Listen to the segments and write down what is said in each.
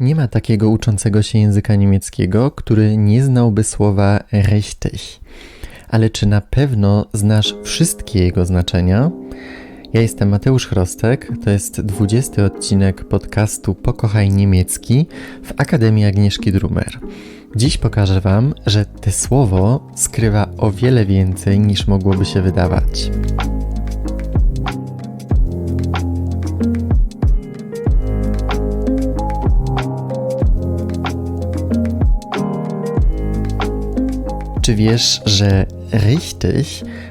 Nie ma takiego uczącego się języka niemieckiego, który nie znałby słowa richtig. Ale czy na pewno znasz wszystkie jego znaczenia? Ja jestem Mateusz Chrostek, to jest 20 odcinek podcastu Pokochaj Niemiecki w Akademii Agnieszki Drumer. Dziś pokażę Wam, że to słowo skrywa o wiele więcej niż mogłoby się wydawać. Wiesz, że richtig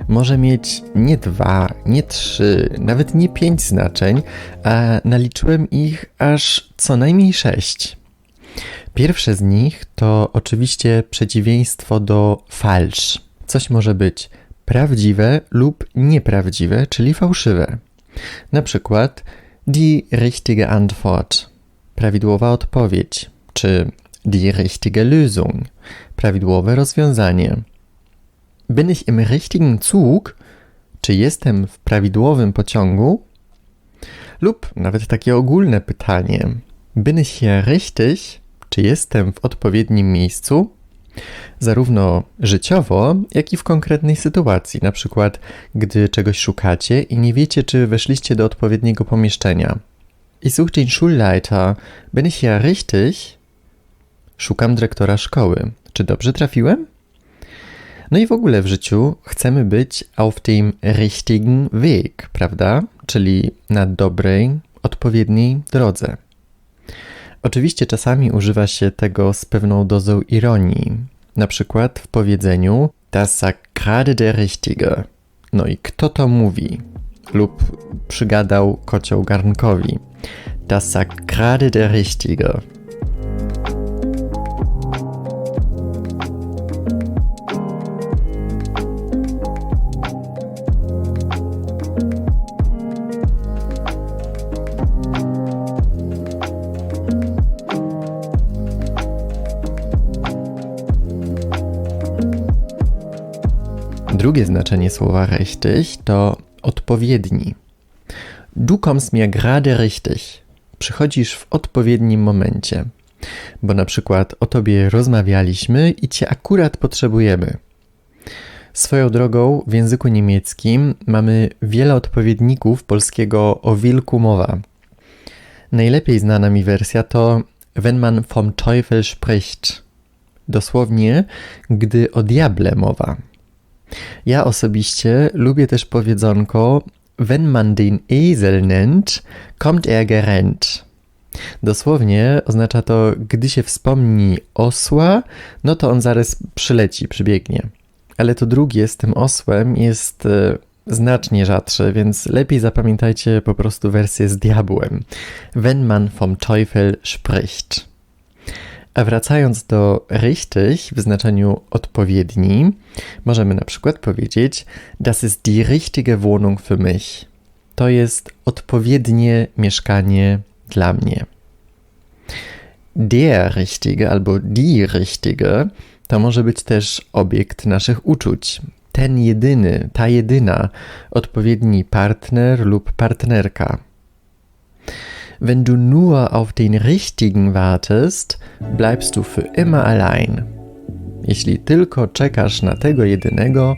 może mieć nie dwa, nie trzy, nawet nie pięć znaczeń, a naliczyłem ich aż co najmniej sześć. Pierwsze z nich to oczywiście przeciwieństwo do falsch. Coś może być prawdziwe lub nieprawdziwe, czyli fałszywe. Na przykład die richtige Antwort, prawidłowa odpowiedź, czy die richtige Lösung, prawidłowe rozwiązanie. Bin ich im richtigen Zug? Czy jestem w prawidłowym pociągu? Lub nawet takie ogólne pytanie: Bin ich hier richtig? Czy jestem w odpowiednim miejscu? Zarówno życiowo, jak i w konkretnej sytuacji, na przykład gdy czegoś szukacie i nie wiecie, czy weszliście do odpowiedniego pomieszczenia. Ich suche den Schulleiter. Bin ich hier richtig? Szukam dyrektora szkoły. Czy dobrze trafiłem? No i w ogóle w życiu chcemy być auf dem richtigen Weg, prawda? Czyli na dobrej, odpowiedniej drodze. Oczywiście czasami używa się tego z pewną dozą ironii, na przykład w powiedzeniu das sagt gerade der Richtige. No i kto to mówi? Lub przygadał kocioł garnkowi. Das sagt gerade der Richtige. Drugie znaczenie słowa richtig to odpowiedni. Du kommst mir gerade richtig. Przychodzisz w odpowiednim momencie. Bo na przykład o tobie rozmawialiśmy i cię akurat potrzebujemy. Swoją drogą w języku niemieckim mamy wiele odpowiedników polskiego o wilku mowa. Najlepiej znana mi wersja to wenn man vom Teufel spricht. Dosłownie, gdy o diable mowa. Ja osobiście lubię też powiedzonko Wenn man den Esel nennt, kommt er gerannt. Dosłownie oznacza to, gdy się wspomni osła, no to on zaraz przyleci, przybiegnie. Ale to drugie z tym osłem jest e, znacznie rzadsze, więc lepiej zapamiętajcie po prostu wersję z diabłem. Wenn man vom Teufel spricht. A wracając do richtig w znaczeniu odpowiedni, możemy na przykład powiedzieć: Das ist die richtige Wohnung für mich. To jest odpowiednie mieszkanie dla mnie. Der richtige albo die richtige to może być też obiekt naszych uczuć. Ten jedyny, ta jedyna, odpowiedni partner lub partnerka. Wenn du nur auf den richtigen wartest, bleibst du für immer allein. Jeśli tylko czekasz na tego jedynego,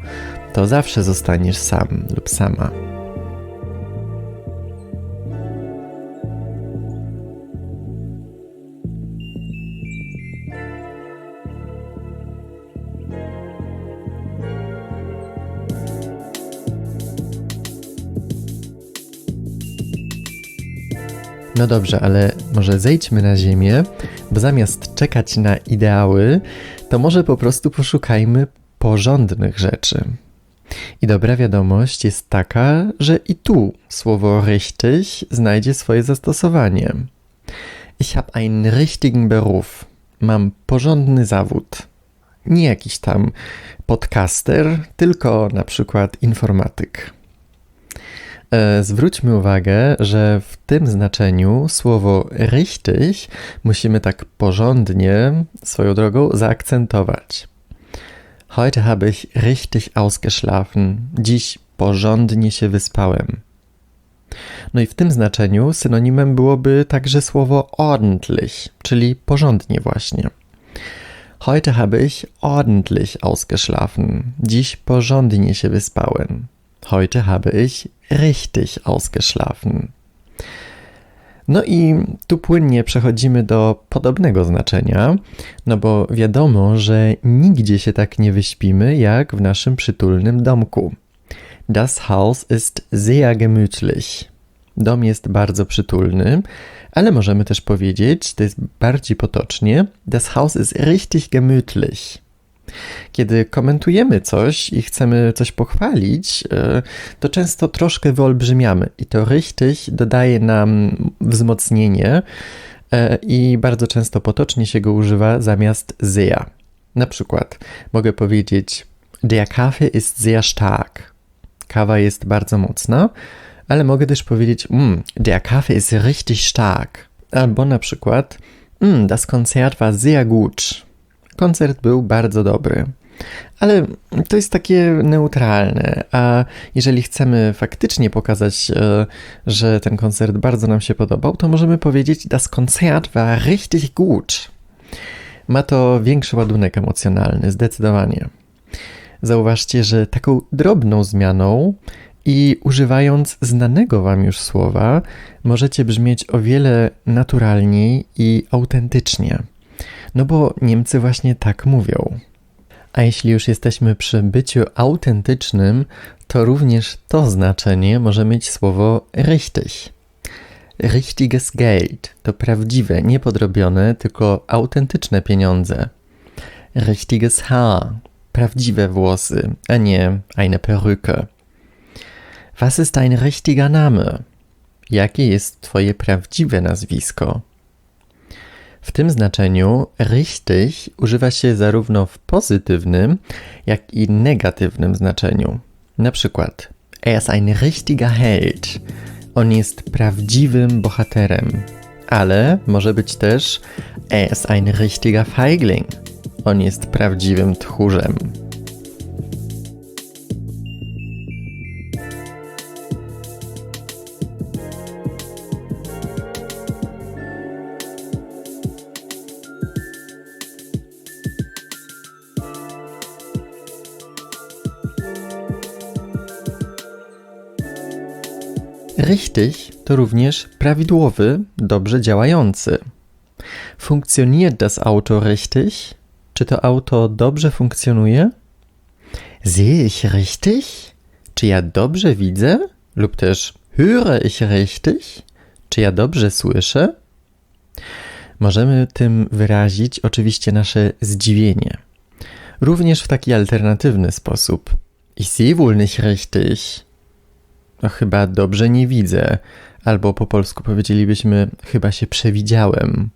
to zawsze zostaniesz sam lub sama. No dobrze, ale może zejdźmy na ziemię, bo zamiast czekać na ideały, to może po prostu poszukajmy porządnych rzeczy. I dobra wiadomość jest taka, że i tu słowo richtig znajdzie swoje zastosowanie. Ich habe einen richtigen Beruf. Mam porządny zawód. Nie jakiś tam podcaster, tylko na przykład informatyk. E, zwróćmy uwagę, że w tym znaczeniu słowo richtig musimy tak porządnie swoją drogą zaakcentować. Heute habe ich richtig ausgeschlafen. Dziś porządnie się wyspałem. No i w tym znaczeniu synonimem byłoby także słowo ordentlich, czyli porządnie właśnie. Heute habe ich ordentlich ausgeschlafen. Dziś porządnie się wyspałem. Heute habe ich richtig ausgeschlafen. No i tu płynnie przechodzimy do podobnego znaczenia, no bo wiadomo, że nigdzie się tak nie wyśpimy jak w naszym przytulnym domku. Das Haus ist sehr gemütlich. Dom jest bardzo przytulny, ale możemy też powiedzieć, to jest bardziej potocznie, das Haus ist richtig gemütlich. Kiedy komentujemy coś i chcemy coś pochwalić, e, to często troszkę wyolbrzymiamy i to richtig dodaje nam wzmocnienie e, i bardzo często potocznie się go używa zamiast sehr. Na przykład mogę powiedzieć Der Kaffee ist sehr stark. Kawa jest bardzo mocna, ale mogę też powiedzieć mm, Der Kaffee ist richtig stark. Albo na przykład mm, Das Konzert war sehr gut. Koncert był bardzo dobry. Ale to jest takie neutralne, a jeżeli chcemy faktycznie pokazać, e, że ten koncert bardzo nam się podobał, to możemy powiedzieć, das Konzert war richtig gut. Ma to większy ładunek emocjonalny, zdecydowanie. Zauważcie, że taką drobną zmianą i używając znanego Wam już słowa, możecie brzmieć o wiele naturalniej i autentycznie. No bo Niemcy właśnie tak mówią. A jeśli już jesteśmy przy byciu autentycznym, to również to znaczenie może mieć słowo richtig. Richtiges Geld to prawdziwe, niepodrobione, tylko autentyczne pieniądze. Richtiges Haar prawdziwe włosy, a nie eine Perücke. Was ist dein richtiger Name? Jakie jest Twoje prawdziwe nazwisko? W tym znaczeniu richtig używa się zarówno w pozytywnym, jak i negatywnym znaczeniu. Na przykład, er ist ein richtiger Held. On jest prawdziwym bohaterem. Ale może być też, er ist ein richtiger Feigling. On jest prawdziwym tchórzem. Richtig to również prawidłowy, dobrze działający. Funktioniert das Auto richtig? Czy to auto dobrze funkcjonuje? Sehe ich richtig? Czy ja dobrze widzę? Lub też höre ich richtig? Czy ja dobrze słyszę? Możemy tym wyrazić oczywiście nasze zdziwienie. Również w taki alternatywny sposób. Ich sehe wohl nicht richtig. No chyba dobrze nie widzę. Albo po polsku powiedzielibyśmy chyba się przewidziałem.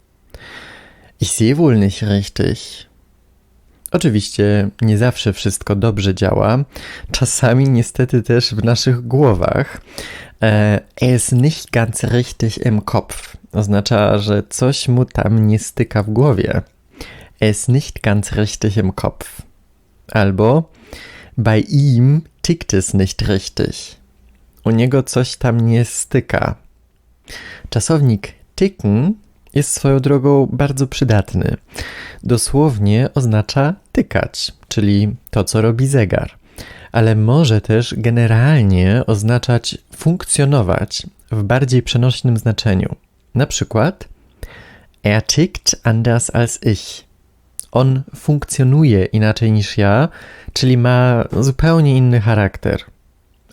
Ich sehe wohl nicht richtig. Oczywiście nie zawsze wszystko dobrze działa. Czasami niestety też w naszych głowach. Er ist nicht ganz richtig im Kopf. Oznacza, że coś mu tam nie styka w głowie. Er ist nicht ganz richtig im Kopf. Albo bei ihm tickt es nicht richtig. U niego coś tam nie styka. Czasownik ticken jest swoją drogą bardzo przydatny. Dosłownie oznacza tykać, czyli to, co robi zegar, ale może też generalnie oznaczać funkcjonować w bardziej przenośnym znaczeniu. Na przykład, er tickt anders als ich. On funkcjonuje inaczej niż ja, czyli ma zupełnie inny charakter.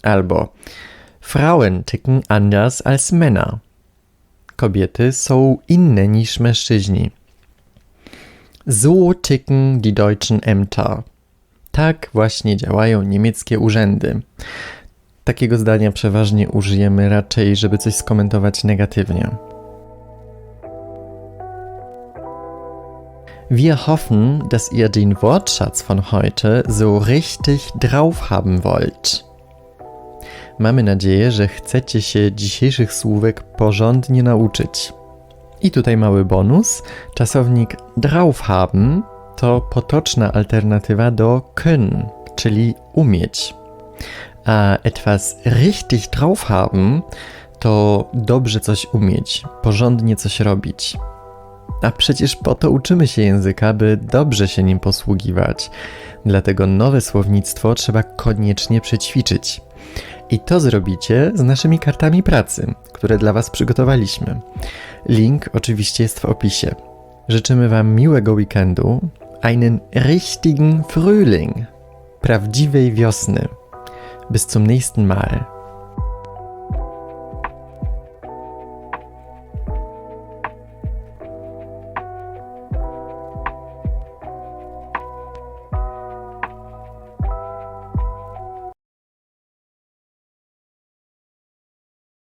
Albo Frauen ticken anders als Männer. Kobiety są inne niż mężczyźni. So ticken die deutschen Ämter. Tak właśnie działają niemieckie urzędy. Takiego zdania przeważnie użyjemy raczej, żeby coś skomentować negatywnie. Wir hoffen, dass ihr den Wortschatz von heute so richtig drauf haben wollt. Mamy nadzieję, że chcecie się dzisiejszych słówek porządnie nauczyć. I tutaj mały bonus. Czasownik drauf haben to potoczna alternatywa do können, czyli umieć. A etwas richtig drauf haben to dobrze coś umieć, porządnie coś robić. A przecież po to uczymy się języka, by dobrze się nim posługiwać. Dlatego nowe słownictwo trzeba koniecznie przećwiczyć. I to zrobicie z naszymi kartami pracy, które dla Was przygotowaliśmy. Link oczywiście jest w opisie. Życzymy Wam miłego weekendu, einen richtigen Frühling, prawdziwej wiosny. Bis zum nächsten Mal.